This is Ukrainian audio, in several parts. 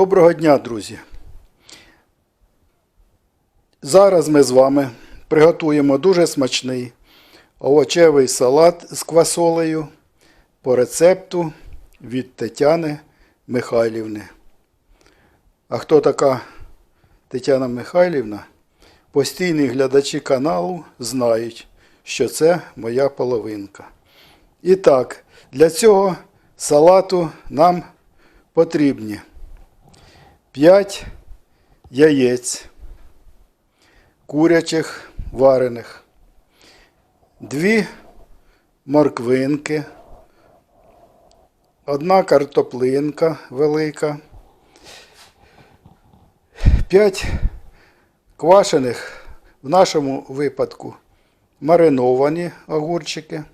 Доброго дня, друзі! Зараз ми з вами приготуємо дуже смачний овочевий салат з квасолею по рецепту від Тетяни Михайлівни. А хто така Тетяна Михайлівна? Постійні глядачі каналу знають, що це моя половинка. І так, для цього салату нам потрібні 5 яєць курячих варених, 2 морквинки, одна картоплинка велика, 5 квашених, в нашому випадку мариновані огурчики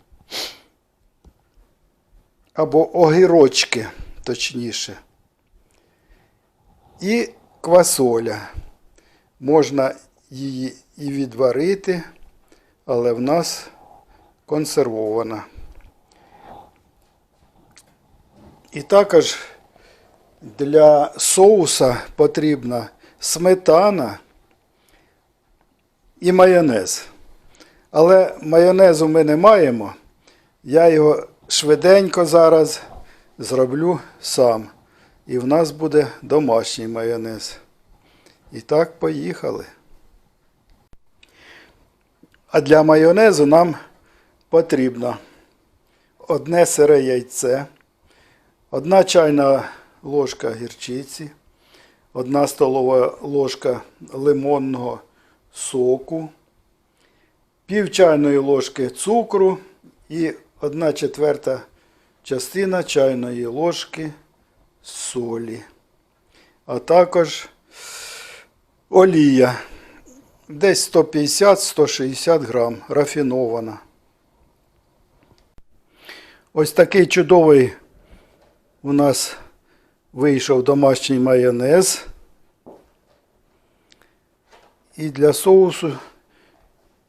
або огірочки, точніше. І квасоля. Можна її і відварити, але в нас консервована. І також для соуса потрібна сметана і майонез. Але майонезу ми не маємо. Я його швиденько зараз зроблю сам. І в нас буде домашній майонез. І так, поїхали. А для майонезу нам потрібно одне сире яйце, одна чайна ложка гірчиці, одна столова ложка лимонного соку, пів чайної ложки цукру і одна четверта частина чайної ложки солі, а також олія. Десь 150-160 грам рафінована. Ось такий чудовий у нас вийшов домашній майонез. І для соусу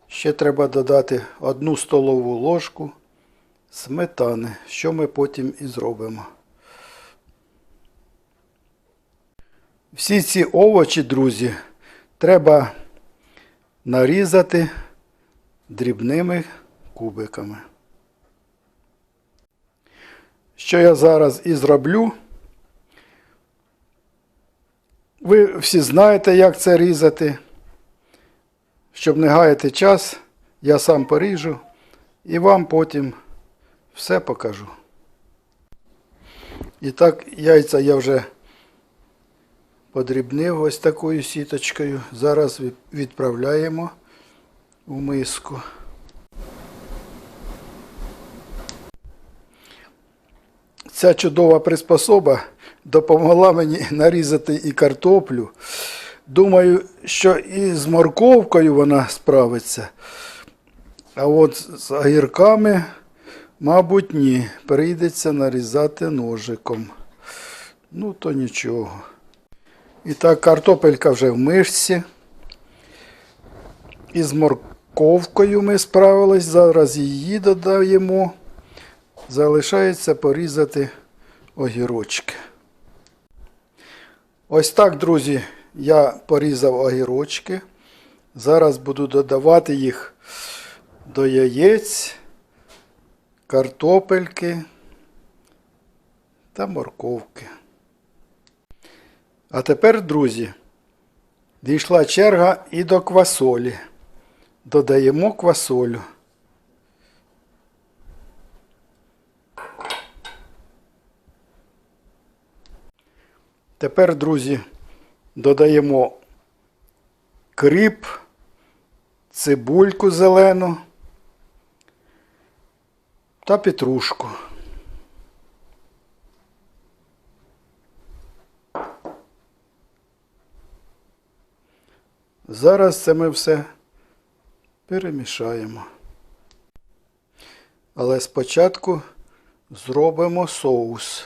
ще треба додати одну столову ложку сметани, що ми потім і зробимо. Всі ці овочі, друзі, треба нарізати дрібними кубиками. Що я зараз і зроблю. Ви всі знаєте, як це різати. Щоб не гаяти час, я сам поріжу і вам потім все покажу. І так, яйця я вже подрібнив ось такою сіточкою. Зараз відправляємо у миску. Ця чудова приспособа допомогла мені нарізати і картоплю. Думаю, що і з морковкою вона справиться. А от з огірками, мабуть, ні. Прийдеться нарізати ножиком. Ну, то нічого. І так, картопелька вже в мишці. І з морковкою ми справились. Зараз її додаємо. Залишається порізати огірочки. Ось так, друзі, я порізав огірочки. Зараз буду додавати їх до яєць, картопельки та морковки. А тепер, друзі, дійшла черга і до квасолі. Додаємо квасолю. Тепер, друзі, додаємо кріп, цибульку зелену та петрушку. Зараз це ми все перемішаємо. Але спочатку зробимо соус.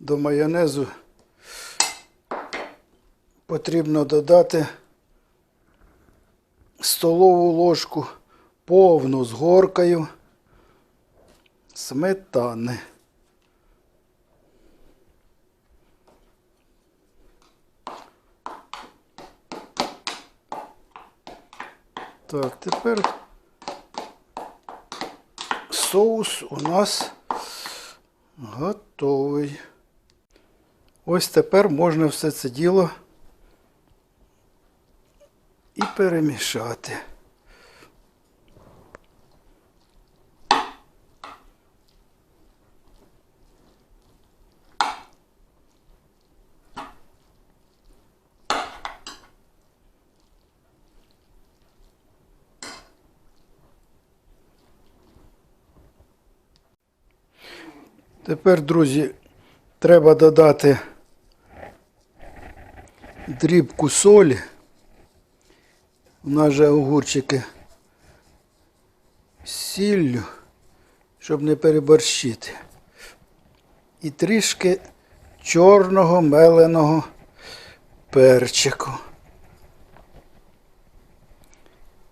До майонезу потрібно додати столову ложку повну з горкою сметани. Так, тепер соус у нас готовий. Ось тепер можна все це діло і перемішати. Тепер, друзі, треба додати дрібку солі. У нас же огурчики з сіллю, щоб не переборщити. І трішки чорного меленого перчику.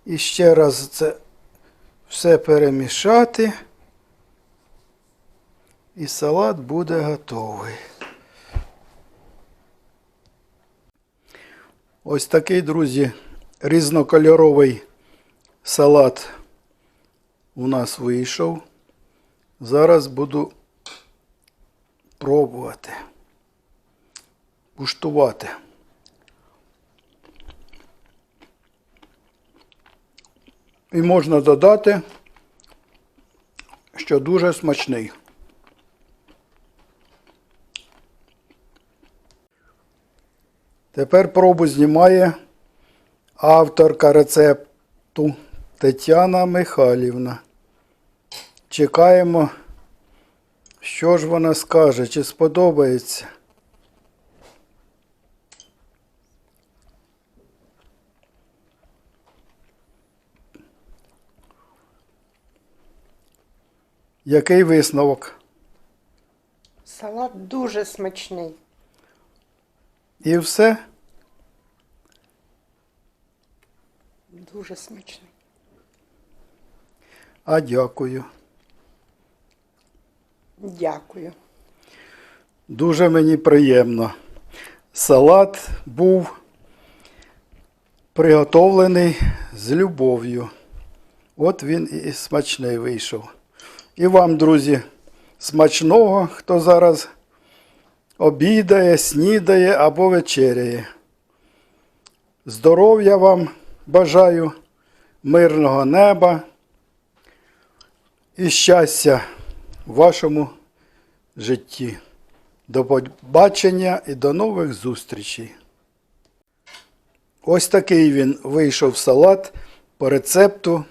І ще раз це все перемішати. І салат буде готовий. Ось такий, друзі, різнокольоровий салат у нас вийшов. Зараз буду пробувати, куштувати. І можна додати, що дуже смачний. Тепер пробу знімає авторка рецепту Тетяна Михайлівна. Чекаємо, що ж вона скаже, чи сподобається. Який висновок? Салат дуже смачний. І все? Дуже смачний. А дякую. Дякую. Дуже мені приємно. Салат був приготовлений з любов'ю. От він і смачний вийшов. І вам, друзі, смачного, хто зараз обідає, снідає або вечеряє. Здоров'я вам бажаю, мирного неба і щастя в вашому житті. До побачення і до нових зустрічей. Ось такий він вийшов салат по рецепту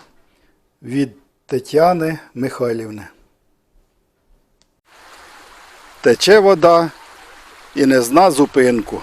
від Тетяни Михайлівни. Тече вода і не зна зупинку.